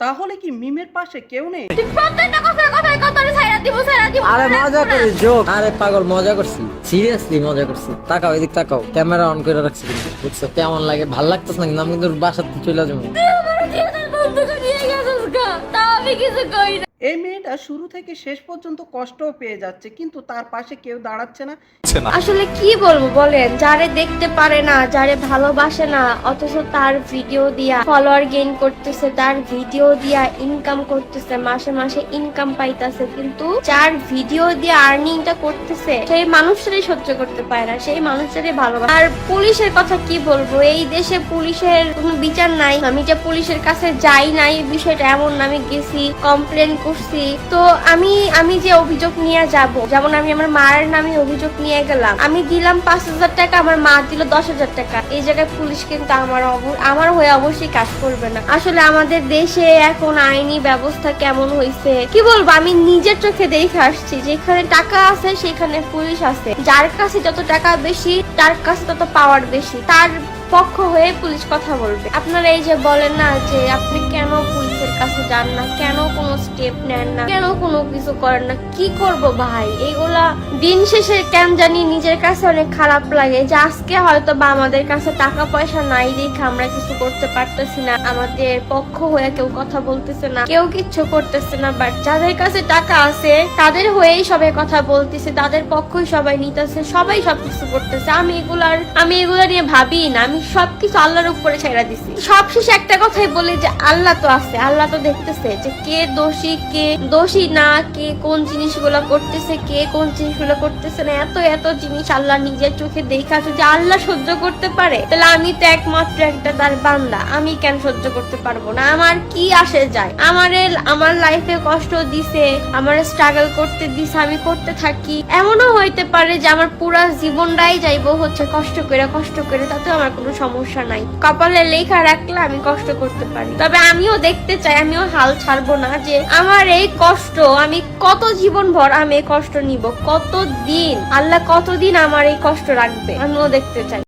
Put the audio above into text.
তাহলে কি মিমের পাশে কেউ নেই? প্রত্যেকটা কথার কথায় ছাইরা দিব ছাইরা দিব আরে মজা করি জোক। আরে পাগল মজা করছি। সিরিয়াসলি মজা করছি। তাকাও এদিক তাকাও। ক্যামেরা অন করে রাখছি কিন্তু বুঝছ? কেমন লাগে? ভালো লাগতেছে না কিন্তু আমি কিন্তু বাসাতে চলে যাব। আমার জীবন বন্ধ করে নিয়ে গেছিস গা। তা আমি কিছু কই না। এই মেয়েটা শুরু থেকে শেষ পর্যন্ত কষ্টও পেয়ে যাচ্ছে, কিন্তু তার পাশে কেউ দাঁড়াচ্ছে না। আসলে কি বলব বলেন, যারে দেখতে পারে না, যারে ভালোবাসে না, অথচ তার ভিডিও দিয়া ফলোয়ার গেইন করতেছে, তার ভিডিও দিয়া ইনকাম করতেছে, মাসে মাসে ইনকাম পাইতাছে, কিন্তু যার ভিডিও দিয়ে আর্নিংটা করতেছে, সেই মানুষটারই সহ্য করতে পারে না, সেই মানুষটারই ভালোবাসে। আর পুলিশের কথা কি বলব, এই দেশে পুলিশের কোনো বিচার নাই, আমি যে পুলিশের কাছে যাই নাই বিষয়টা এমন আমি গেছি কমপ্লেন করছি। তো আমি আমি যে অভিযোগ নিয়ে যাব, যেমন আমি আমার মায়ের নামে অভিযোগ নিয়ে গেলাম, আমি দিলাম পাঁচ হাজার টাকা, আমার মা দিল দশ হাজার টাকা। এই জায়গায় পুলিশ কিন্তু আমার আমার হয়ে অবশ্যই কাজ করবে না। আসলে আমাদের দেশে এখন আইনি ব্যবস্থা কেমন হয়েছে কি বলব, আমি নিজের চোখে দেখে আসছি, যেখানে টাকা আছে সেখানে পুলিশ আছে। যার কাছে যত টাকা বেশি, তার কাছে তত পাওয়ার বেশি। তার পক্ষ হয়ে পুলিশ কথা বলবে। আপনারা এই যে বলেন না যে আপনি কেন পুলিশের কাছে যান না? কেন কোনো স্টেপ নেন না? কেন কোনো কিছু করেন না? কি করব ভাই? এগুলা দিন শেষে কেন জানি নিজের কাছে অনেক খারাপ লাগে যে আজকে হয়তো বা আমাদের কাছে টাকা পয়সা নাই দেখে আমরা কিছু করতে পারতেছি না। আমাদের পক্ষ হয়ে কেউ কথা বলতেছে না, কেউ কিচ্ছু করতেছে না বাট যাদের কাছে টাকা আছে, তাদের হয়েই সবাই কথা বলতেছে, তাদের পক্ষই সবাই নিতেছে, সবাই সবকিছু করতেছে। আমি এগুলার, আমি এগুলা নিয়ে ভাবি না। আমি সবকিছু আল্লাহর উপরে ছেড়ে দিছি। সবশেষে একটা কথাই বলি যে, আল্লাহ তো আছে, আল্লাহ তো দেখতেছে যে কে দোষী কে দোষী না, কে কোন জিনিসগুলো করতেছে, কে কোন জিনিসগুলো করতেছে না। এত এত জিনিস আল্লাহ নিজের চোখে দেখা যদি আল্লাহ সহ্য করতে পারে। তাহলে আমি তো একমাত্র একটা তার বান্দা, আমি কেন সহ্য করতে পারব না? আমার কি আসে যায়? আমার আমার লাইফে কষ্ট দিছে, আমার স্ট্রাগল করতে দিছে, আমি করতে থাকি। এমনও হইতে পারে যে আমার পুরা জীবনটাই যাইবো হচ্ছে কষ্ট করে কষ্ট করে তাতে আমার কোনো সমস্যা নাই। কপালে লেখা রাখলে আমি কষ্ট করতে পারি। তবে আমিও দেখতে চাই, আমিও হাল ছাড়বো না যে আমার এই কষ্ট, আমি কত জীবন ভর আমি কষ্ট নিব কত দিন আল্লাহ কতদিন আমার এই কষ্ট রাখবে, আমিও দেখতে চাই।